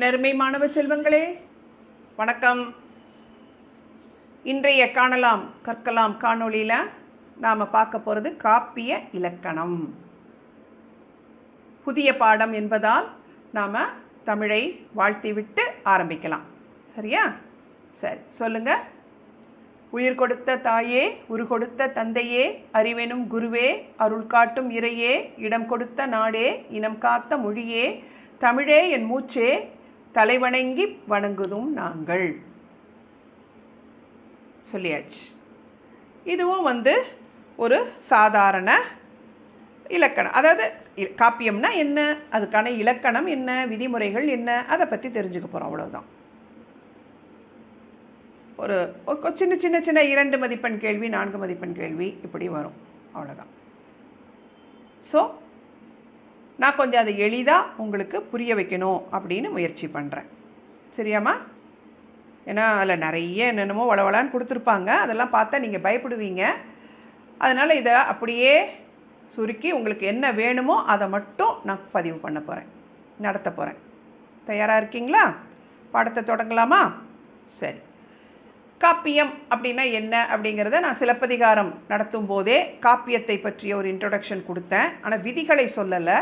நெருமை மாணவ செல்வங்களே வணக்கம். இன்றைய காணலாம் கற்கலாம் காணொளியில் நாம் பார்க்க போகிறது காப்பிய இலக்கணம். புதிய பாடம் என்பதால் நாம் தமிழை வாழ்த்திவிட்டு ஆரம்பிக்கலாம். சரியா? சரி சொல்லுங்கள் உயிர் கொடுத்த தாயே உரு கொடுத்த தந்தையே அறிவெனும் குருவே அருள் காட்டும் இறையே இடம் கொடுத்த நாடே இனம் காத்த மொழியே தமிழே என் மூச்சே தலைவணங்கி வணங்குதும் நாங்கள். சொல்லியாச்சு. இதுவும் வந்து ஒரு சாதாரண இலக்கணம். அதாவது இ- காப்பியம்னா என்ன? அதுக்கான இலக்கணம் என்ன? விதிமுறைகள் என்ன? அதை பற்றி தெரிஞ்சுக்க போகிறோம் அவ்வளோதான் ஒரு ஒரு சின்ன சின்ன சின்ன இரண்டு மதிப்பெண் கேள்வி நான்கு மதிப்பெண் கேள்வி இப்படி வரும். அவ்வளோதான் ஸோ நான் கொஞ்சம் அதை எளிதாக உங்களுக்கு புரிய வைக்கணும் அப்படின்னு முயற்சி பண்ணுறேன் சரியாம்மா? ஏன்னா அதில் நிறைய என்னென்னமோ வளவளான்னு கொடுத்துருப்பாங்க. அதெல்லாம் பார்த்தா நீங்கள் பயப்படுவீங்க. அதனால் இதை அப்படியே சுருக்கி உங்களுக்கு என்ன வேணுமோ அதை மட்டும் நான் பதிவு பண்ண போகிறேன் நடத்த போகிறேன் தயாராக இருக்கீங்களா? பாடத்தை தொடங்கலாமா? சரி. காப்பியம் அப்படின்னா என்ன அப்படிங்கிறத நான் சிலப்பதிகாரம் நடத்தும் போதே காப்பியத்தை பற்றிய ஒரு இன்ட்ரொடக்ஷன் கொடுத்தேன். ஆனால் விதிகளை சொல்லலை.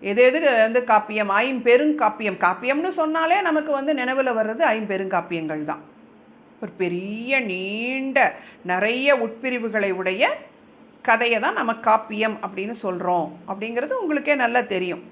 எது எது வந்து காப்பியம்? ஐம்பெருங்காப்பியம் காப்பியம்னு சொன்னாலே நமக்கு வந்து நினைவில் வர்றது ஐம்பெருங்காப்பியங்கள் தான். ஒரு பெரிய நீண்ட நிறைய உட்பிரிவுகளை உடைய கதையை தான் நம்ம காப்பியம் அப்படின்னு சொல்கிறோம் அப்படிங்கிறது உங்களுக்கே நல்லா தெரியும்.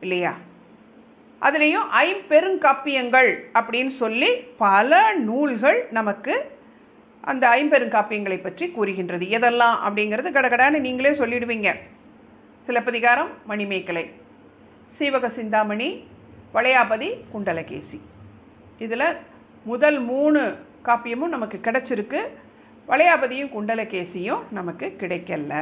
இல்லையா? அதுலேயும் ஐம்பெருங்காப்பியங்கள் அப்படின்னு சொல்லி பல நூல்கள் நமக்கு அந்த ஐம்பெருங்காப்பியங்களை பற்றி கூறுகின்றது. எதெல்லாம் அப்படிங்கிறது கடகடான்னு நீங்களே சொல்லிடுவீங்க. சிலப்பதிகாரம் மணிமேகலை. சீவக சிந்தாமணி வளையாபதி குண்டலகேசி. இதில் முதல் மூணு காப்பியமும் நமக்கு கிடைச்சிருக்கு. வளையாபதியும் குண்டலகேசியும் நமக்கு கிடைக்கல.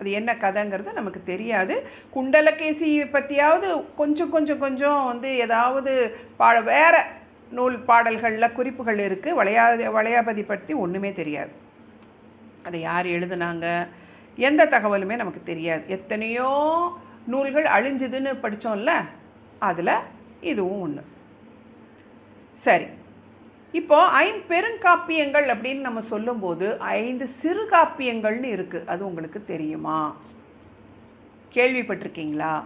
அது என்ன கதைங்கிறது நமக்கு தெரியாது. குண்டலகேசி பற்றியாவது கொஞ்சம் கொஞ்சம் கொஞ்சம் வந்து ஏதாவது பாட வேற நூல் பாடல்களில் குறிப்புகள் இருக்குது வளையா வளையாபதி பற்றி ஒன்றுமே தெரியாது. அதை யார் எழுதுனாங்க? எந்த தகவலுமே நமக்கு தெரியாது. எத்தனையோ நூல்கள் அழிஞ்சுதுன்னு படித்தோம்ல அதில் இதுவும் ஒன்று சரி. இப்போ ஐம்பெருங்காப்பியங்கள் அப்படின்னு நம்ம சொல்லும்போது ஐந்து சிறு காப்பியங்கள்னு இருக்குது அது உங்களுக்கு தெரியுமா? கேள்விப்பட்டிருக்கீங்களா?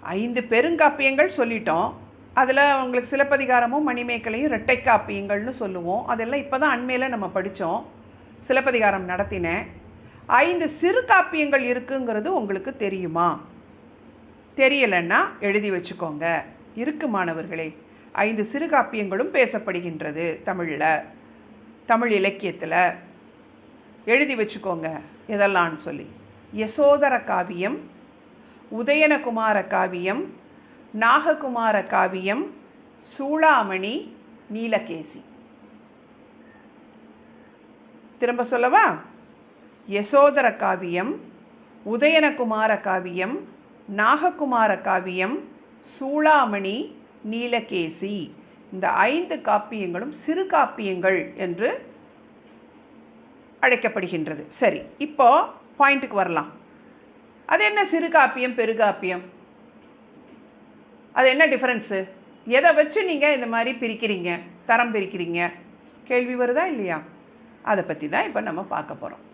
ஐந்து பெருங்காப்பியங்கள் சொல்லிட்டோம். அதில் உங்களுக்கு சிலப்பதிகாரமும் மணிமேக்கலையும் இரட்டை காப்பியங்கள்னு சொல்லுவோம். அதெல்லாம் இப்போ தான் அண்மையில் நம்ம படித்தோம் சிலப்பதிகாரம் நடத்தினேன். ஐந்து சிறு காப்பியங்கள் இருக்குங்கிறது உங்களுக்கு தெரியுமா? தெரியலைன்னா எழுதி வச்சுக்கோங்க. இருக்கு மாணவர்களே ஐந்து சிறு காப்பியங்களும் பேசப்படுகின்றது தமிழில் தமிழ் இலக்கியத்தில். எழுதி வச்சுக்கோங்க எதெல்லாம்னு சொல்லி. யசோதர காவியம் உதயனகுமார காவியம் நாககுமார காவியம் சூளாமணி நீலகேசி. திரும்ப சொல்லவா? யசோதர காவியம் உதயனகுமார காவியம் நாககுமார காவியம் சூளாமணி நீலகேசி. இந்த ஐந்து காப்பியங்களும் சிறு காப்பியங்கள் என்று அழைக்கப்படுகின்றது. சரி இப்போ பாயிண்ட்டுக்கு வரலாம். அது என்ன சிறு காப்பியம் பெருகாப்பியம் அது என்ன டிஃப்ரென்ஸு எதை வச்சு நீங்கள் இந்த மாதிரி பிரிக்கிறீங்க தரம் பிரிக்கிறீங்க? கேள்வி வருதா இல்லையா? அதை பற்றி தான் இப்போ நம்ம பார்க்க போகிறோம்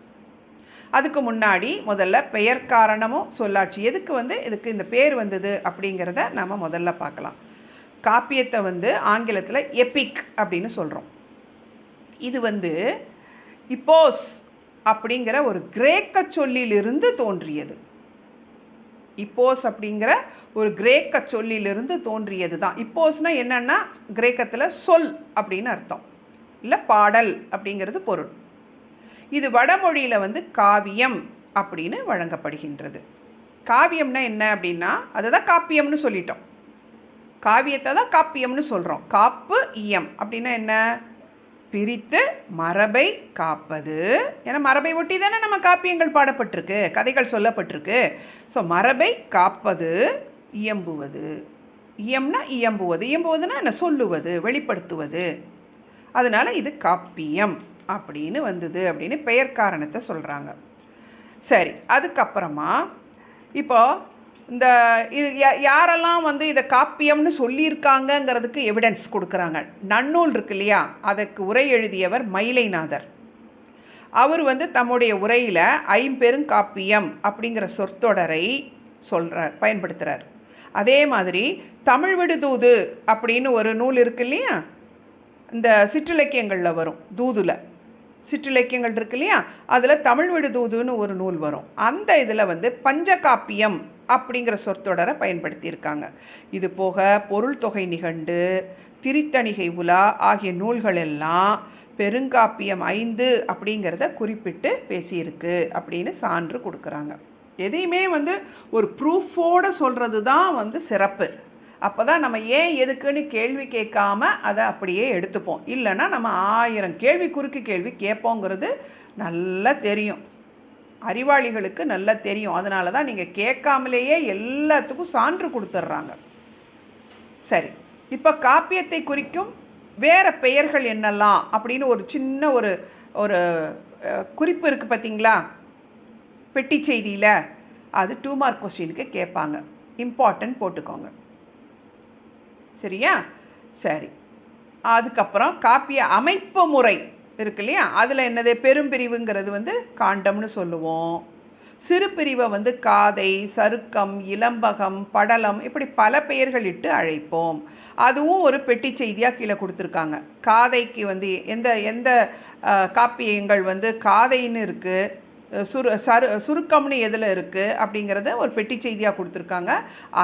அதுக்கு முன்னாடி முதல்ல பெயர் காரணமும் சொல்லாட்சி எதுக்கு வந்து இதுக்கு இந்த பேர் வந்தது அப்படிங்கிறத நம்ம முதல்ல பார்க்கலாம். காப்பியத்தை வந்து ஆங்கிலத்தில் எபிக் அப்படின்னு சொல்கிறோம் இது வந்து இப்போஸ் அப்படிங்கிற ஒரு கிரேக்க சொல்லிலிருந்து தோன்றியது. இப்போஸ் அப்படிங்கிற ஒரு கிரேக்க சொல்லிலிருந்து தோன்றியது தான் இப்போஸ்னா என்னென்னா கிரேக்கத்தில் சொல் அப்படின்னு அர்த்தம். இல்லை பாடல் அப்படிங்கிறது பொருள். இது வடமொழியில் வந்து காவியம் அப்படின்னு வழங்கப்படுகின்றது. காவியம்னா என்ன அப்படின்னா அதுதான் காப்பியம்னு சொல்லிட்டோம். காவியத்தை தான் காப்பியம்னு சொல்கிறோம் காப்பு இயம். அப்படின்னா என்ன? பிரித்து மரபை காப்பது. ஏன்னா மரபை ஒட்டி தானே நம்ம காப்பியங்கள் பாடப்பட்டிருக்கு கதைகள் சொல்லப்பட்டிருக்கு. ஸோ மரபை காப்பது இயம்புவது. இயம்னா இயம்புவது. இயம்புவதுன்னா என்ன? சொல்லுவது வெளிப்படுத்துவது. அதனால் இது காப்பியம். அப்படின்னு வந்தது அப்படின்னு பெயர் காரணத்தை சொல்கிறாங்க சரி அதுக்கப்புறமா இப்போ இந்த இது யா- யாரெல்லாம் வந்து இதை காப்பியம்னு சொல்லியிருக்காங்கங்கிறதுக்கு எவிடன்ஸ் கொடுக்குறாங்க. நன்னூல் இருக்கு இல்லையா? அதற்கு உரை எழுதியவர் மயிலைநாதர். அவர் வந்து தம்முடைய உரையில் ஐம்பெருங்காப்பியம் அப்படிங்கிற சொற்தொடரை சொல்கிறார் பயன்படுத்துகிறார் அதே மாதிரி தமிழ் விடுதூது அப்படின்னு ஒரு நூல் இருக்கு இல்லையா? இந்த சிற்றிலக்கியங்களில் வரும் தூதுல. சிற்றிலக்கியங்கள் இருக்கு இல்லையா அதில் தமிழ் விடுதூதுன்னு ஒரு நூல் வரும். அந்த இதில் வந்து பஞ்சகாப்பியம் அப்படிங்கிற சொற்றொடரை பயன்படுத்தியிருக்காங்க. இது போக பொருள் தொகை நிகண்டு திரித்தணிகை உலா ஆகிய நூல்கள் எல்லாம் பெருங்காப்பியம் ஐந்து அப்படிங்கிறத குறிப்பிட்டு பேசியிருக்கு அப்படின்னு சான்று கொடுக்குறாங்க. எதையுமே வந்து ஒரு ப்ரூஃபோடு சொல்கிறது தான் வந்து சிறப்பு. அப்போ தான் நம்ம ஏன் எதுக்குன்னு கேள்வி கேட்காம அதை அப்படியே எடுத்துப்போம். இல்லைன்னா நம்ம ஆயிரம் கேள்வி குறுக்கு கேள்வி கேட்போங்கிறது நல்லா தெரியும். அறிவாளிகளுக்கு நல்லா தெரியும். அதனால தான் நீங்கள் கேட்காமலேயே எல்லாத்துக்கும் சான்று கொடுத்துட்றாங்க சரி இப்போ காப்பியத்தை குறிக்கும் வேறு பெயர்கள் என்னெல்லாம் அப்படின்னு ஒரு சின்ன ஒரு ஒரு குறிப்பு இருக்குது பார்த்தீங்களா பெட்டி செய்தியில். அது டூ மார்க் கொஸ்டினுக்கு கேட்பாங்க. இம்பார்ட்டன்ட் போட்டுக்கோங்க. சரியா? சரி. அதுக்கப்புறம் காப்பிய அமைப்பு முறை இருக்கு இல்லையா? அதில் என்னது? பெரும்பிரிவுங்கிறது வந்து காண்டம்னு சொல்லுவோம். சிறு பிரிவை வந்து காதை சருக்கம் இளம்பகம் படலம் இப்படி பல பெயர்கள் இட்டு அழைப்போம். அதுவும் ஒரு பெட்டி செய்தியாக கீழே கொடுத்துருக்காங்க. காதைக்கு வந்து எந்த எந்த காப்பியங்கள் வந்து காதைன்னு இருக்குது சுரு சரு சுருக்கம்னு எதில் இருக்குது அப்படிங்கிறத ஒரு பெட்டி செய்தியாக கொடுத்துருக்காங்க.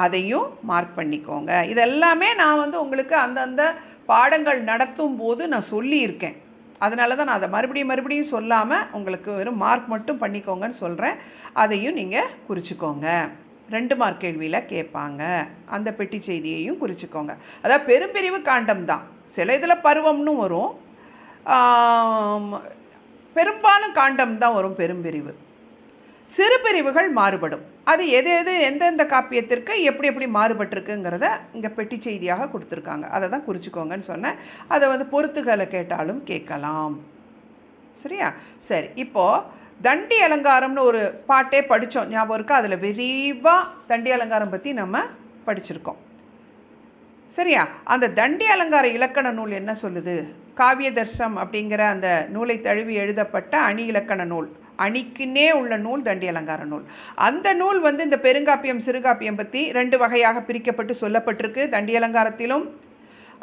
அதையும் மார்க் பண்ணிக்கோங்க. இதெல்லாமே நான் வந்து உங்களுக்கு அந்தந்த பாடங்கள் நடத்தும் போது நான் சொல்லியிருக்கேன். அதனால தான் நான் அதை மறுபடியும் மறுபடியும் சொல்லாமல் உங்களுக்கு வெறும் மார்க் மட்டும் பண்ணிக்கோங்கன்னு சொல்கிறேன் அதையும் நீங்கள் குறிச்சிக்கோங்க. ரெண்டு மார்க் கேள்வியில் கேட்பாங்க. அந்த பெட்டி செய்தியையும் குறிச்சிக்கோங்க. அதாவது பெரும்பிரிவு காண்டம் தான். சில இதில் பருவம்னு வரும். பெரும்பாலும் காண்டம் தான் வரும் பெரும்பிரிவு. சிறு பிரிவுகள் மாறுபடும். அது எது எது எந்தெந்த காப்பியத்திற்கு எப்படி எப்படி மாறுபட்டிருக்குங்கிறத இங்கே பெட்டி செய்தியாக கொடுத்துருக்காங்க. அதை தான் குறிச்சிக்கோங்கன்னு சொன்னேன். அதை வந்து பொறுத்துகளை கேட்டாலும் கேட்கலாம். சரியா? சரி இப்போது தண்டி அலங்காரம்னு ஒரு பாட்டே படித்தோம் ஞாபகம் இருக்கா? அதில் விரிவாக தண்டி அலங்காரம் பற்றி நம்ம படிச்சிருக்கோம். சரியா? அந்த தண்டி அலங்கார இலக்கண நூல் என்ன சொல்லுது? காவிய தர்சம் அப்படிங்கிற அந்த நூலை தழுவி எழுதப்பட்ட அணி இலக்கண நூல். அணிக்குன்னே உள்ள நூல் தண்டி அலங்கார நூல். அந்த நூல் வந்து இந்த பெருங்காப்பியம் சிறுகாப்பியம் பற்றி ரெண்டு வகையாக பிரிக்கப்பட்டு சொல்லப்பட்டிருக்கு தண்டி அலங்காரத்திலும்.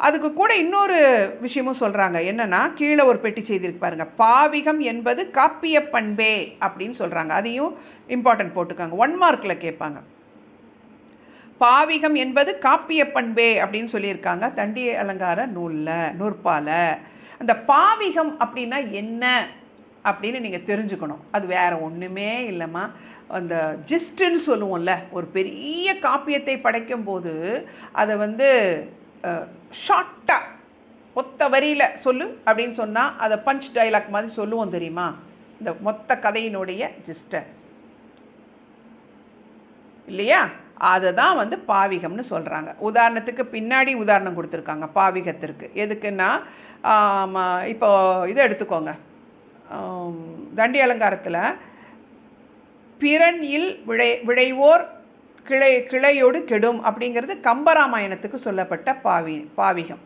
அதுக்கு கூட இன்னொரு விஷயமும் சொல்கிறாங்க என்னென்னா கீழே ஒரு பெட்டி செய்திருக்கு பாருங்கள் பாவிகம் என்பது காப்பிய பண்பே அப்படின்னு சொல்கிறாங்க அதையும் இம்பார்ட்டன்ட் போட்டுக்காங்க. ஒன் மார்க்கில் கேட்பாங்க. பாவிகம் என்பது காப்பிய பண்பே அப்படின்னு சொல்லியிருக்காங்க. தண்டி அலங்கார நூலில் நூற்பால. அந்த பாவிகம் அப்படின்னா என்ன அப்படின்னு நீங்கள் தெரிஞ்சுக்கணும். அது வேறு ஒன்றுமே இல்லைம்மா. அந்த ஜிஸ்ட்டுன்னு சொல்லுவோம்ல ஒரு பெரிய காப்பியத்தை படைக்கும் போது அதை வந்து ஷார்ட்டாக மொத்த வரியில் சொல்லு அப்படின்னு சொன்னால் அதை பஞ்ச் டைலாக் மாதிரி சொல்லுவோம் தெரியுமா? இந்த மொத்த கதையினுடைய ஜிஸ்ட்டை இல்லையா? அதை தான் வந்து பாவிகம்னு சொல்கிறாங்க உதாரணத்துக்கு பின்னாடி உதாரணம் கொடுத்துருக்காங்க பாவிகத்திற்கு. எதுக்குன்னா இப்போ இதை எடுத்துக்கோங்க. தண்டி அலங்காரத்தில் பிறன் இல் விளை விளைவோர் கிளை கிளையோடு கெடும் அப்படிங்கிறது கம்பராமாயணத்துக்கு சொல்லப்பட்ட பாவி பாவிகம்.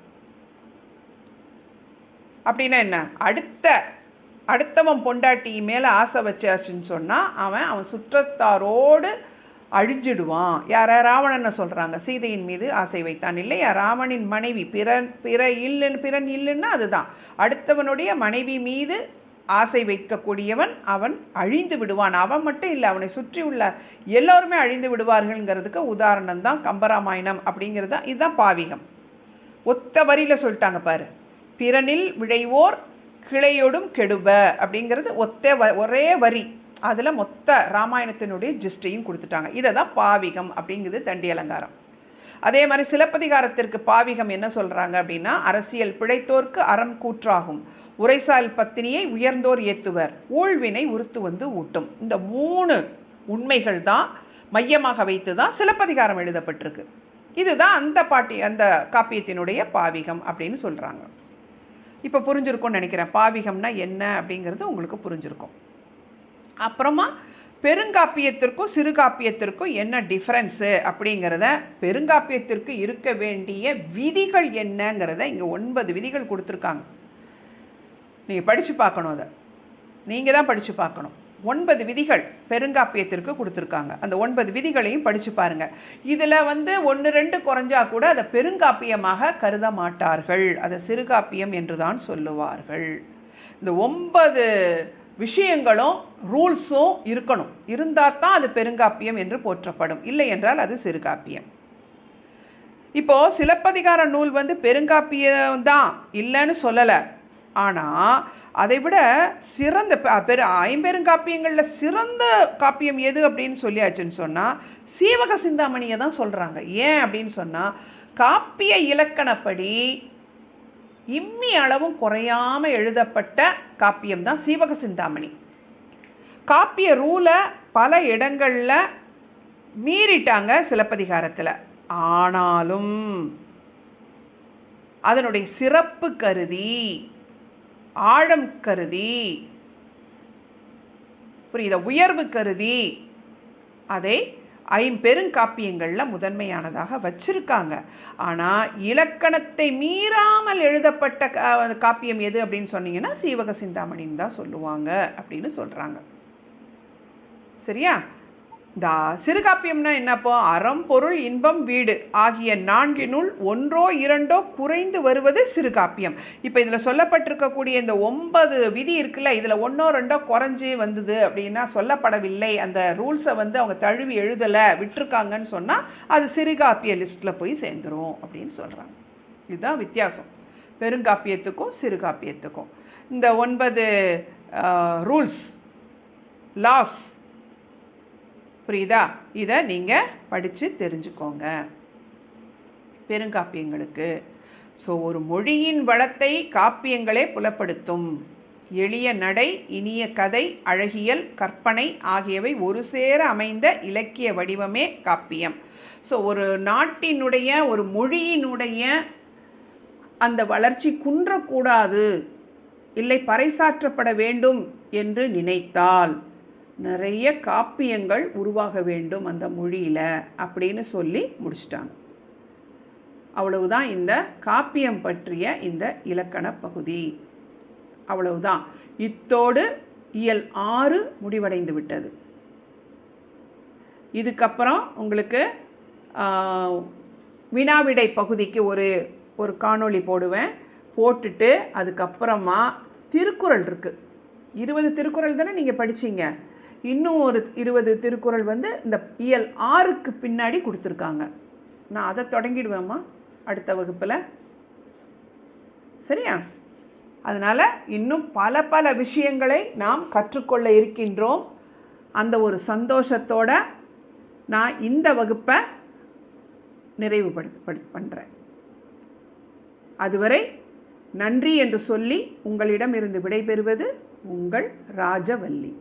அப்படின்னா என்ன? அடுத்த அடுத்தவன் பொண்டாட்டி மேலே ஆசை வச்சாச்சுன்னு சொன்னால் அவன் அவன் சுற்றத்தாரோடு அழிஞ்சிடுவான். யார ராவணனை சொல்கிறாங்க சீதையின் மீது ஆசை வைத்தான். இல்லையா? ராவணின் மனைவி பிறன் பிற இல்லைன்னு பிறன் இல்லைன்னா அதுதான். அடுத்தவனுடைய மனைவி மீது ஆசை வைக்கக்கூடியவன் அவன் அழிந்து விடுவான். அவன் மட்டும் இல்லை அவனை சுற்றி உள்ள எல்லோருமே அழிந்து விடுவார்கள்ங்கிறதுக்கு உதாரணம் தான் கம்பராமாயணம் அப்படிங்கிறது. இதுதான் பாவிகம். ஒத்த வரியில் சொல்லிட்டாங்க பாரு. பிறனில் விழைவோர் கிளையோடும் கெடுப அப்படிங்கிறது ஒத்த வ ஒரே வரி. அதில் மொத்த ராமாயணத்தினுடைய ஜிஸ்டையும் கொடுத்துட்டாங்க. இதை தான் பாவிகம் அப்படிங்கிறது தண்டி அலங்காரம். அதே மாதிரி சிலப்பதிகாரத்திற்கு பாவிகம் என்ன சொல்கிறாங்க அப்படின்னா அரசியல் பிழைத்தோர்க்கு அறம் கூற்றாகும். உரைசால் பத்தினியை உயர்ந்தோர் ஏத்துவர். ஊழ்வினை உறுத்து வந்து ஊட்டும். இந்த மூணு உண்மைகள் தான் மையமாக வைத்து தான் சிலப்பதிகாரம் எழுதப்பட்டிருக்கு. இதுதான் அந்த பாட்டி அந்த காப்பியத்தினுடைய பாவிகம் அப்படின்னு சொல்கிறாங்க இப்போ புரிஞ்சிருக்கும்னு நினைக்கிறேன். பாவிகம்னா என்ன அப்படிங்கிறது உங்களுக்கு புரிஞ்சிருக்கும். அப்புறமா பெருங்காப்பியத்திற்கும் சிறுகாப்பியத்திற்கும் என்ன டிஃப்ரென்ஸு அப்படிங்கிறத பெருங்காப்பியத்திற்கு இருக்க வேண்டிய விதிகள் என்னங்கிறத இங்கே ஒன்பது விதிகள் கொடுத்துருக்காங்க. நீங்கள் படித்து பார்க்கணும் அதை. நீங்கள் தான் படித்து பார்க்கணும். ஒன்பது விதிகள் பெருங்காப்பியத்திற்கு கொடுத்துருக்காங்க. அந்த ஒன்பது விதிகளையும் படித்து பாருங்கள் இதில் வந்து ஒன்று ரெண்டு குறைஞ்சா கூட அதை பெருங்காப்பியமாக கருத மாட்டார்கள். அதை சிறுகாப்பியம் என்று தான் சொல்லுவார்கள். இந்த ஒன்பது விஷயங்களும் ரூல்ஸும் இருக்கணும். இருந்தால் தான் அது பெருங்காப்பியம் என்று போற்றப்படும். இல்லை என்றால் அது சிறுகாப்பியம். இப்போது சிலப்பதிகார நூல் வந்து பெருங்காப்பியம் தான் இல்லைன்னு சொல்லலை. ஆனால் அதை விட சிறந்த பெரு ஐம்பெருங்காப்பியங்களில் சிறந்த காப்பியம் எது அப்படின்னு சொல்லியாச்சுன்னு சொன்னால் சீவக சிந்தாமணியை தான் சொல்கிறாங்க ஏன் அப்படின்னு சொன்னால் காப்பிய இலக்கணப்படி இம்மி அளவும் குறையாமல் எழுதப்பட்ட காப்பியம் தான் சீவக சிந்தாமணி. காப்பிய ரூலை பல இடங்களில் மீறிட்டாங்க சிலப்பதிகாரத்தில். ஆனாலும் அதனுடைய சிறப்பு கருதி ஆழம் கருதி புரியுதா? உயர்வு கருதி அதை ஐம்பெருங்காப்பியங்களில் முதன்மையானதாக வச்சிருக்காங்க. ஆனால் இலக்கணத்தை மீறாமல் எழுதப்பட்ட காப்பியம் எது அப்படின்னு சொன்னீங்கன்னா சீவக சிந்தாமணின்னு தான் சொல்லுவாங்க அப்படின்னு சொல்கிறாங்க சரியா? இந்த சிறுகாப்பியம்னா என்னப்போ? அறம் பொருள் இன்பம் வீடு ஆகிய நான்கினுள் ஒன்றோ இரண்டோ குறைந்து வருவது சிறுகாப்பியம். இப்போ இதில் சொல்லப்பட்டிருக்கக்கூடிய இந்த ஒன்பது விதி இருக்குல்ல இதில் ஒன்றோ ரெண்டோ குறைஞ்சி வந்தது அப்படின்னா சொல்லப்படவில்லை. அந்த ரூல்ஸை வந்து அவங்க தழுவி எழுதலை விட்டிருக்காங்கன்னு சொன்னால் அது சிறுகாப்பிய லிஸ்ட்டில் போய் சேர்ந்துரும் அப்படின்னு சொல்கிறாங்க இதுதான் வித்தியாசம். பெருங்காப்பியத்துக்கும் சிறுகாப்பியத்துக்கும். இந்த ஒன்பது ரூல்ஸ் லாஸ் புரியுதா? இதை நீங்கள் படித்து தெரிஞ்சுக்கோங்க. பெருங்காப்பியங்களுக்கு. ஸோ ஒரு மொழியின் வளத்தை காப்பியங்களே புலப்படுத்தும். எளிய நடை இனிய கதை அழகியல் கற்பனை ஆகியவை ஒரு சேர அமைந்த இலக்கிய வடிவமே காப்பியம். ஸோ ஒரு நாட்டினுடைய ஒரு மொழியினுடைய அந்த வளர்ச்சி குன்றக்கூடாது. இல்லை பறைசாற்றப்பட வேண்டும் என்று நினைத்தால். நிறைய காப்பியங்கள் உருவாக வேண்டும் அந்த மொழியில் அப்படின்னு சொல்லி முடிச்சிட்டாங்க. அவ்வளவுதான் இந்த காப்பியம் பற்றிய இந்த இலக்கண பகுதி. அவ்வளவுதான். இத்தோடு இயல் ஆறு முடிவடைந்து விட்டது. இதுக்கப்புறம் உங்களுக்கு வினாவிடை பகுதிக்கு ஒரு ஒரு காணொளி போடுவேன். போட்டுட்டு அதுக்கப்புறமா திருக்குறள் இருக்குது இருபது திருக்குறள் தானே நீங்கள் படிச்சீங்க? இன்னும் ஒரு இருபது திருக்குறள் வந்து இந்த இயல் ஆறுக்கு பின்னாடி கொடுத்துருக்காங்க. நான் அதை தொடங்கிடுவேம்மா அடுத்த வகுப்பில். சரியா? அதனால் இன்னும் பல பல விஷயங்களை நாம் கற்றுக்கொள்ள இருக்கின்றோம். அந்த ஒரு சந்தோஷத்தோட நான் இந்த வகுப்பை நிறைவுபடு பண்ணுறேன் அதுவரை நன்றி என்று சொல்லி உங்களிடம் இருந்து விடைபெறுவது உங்கள் ராஜவல்லி.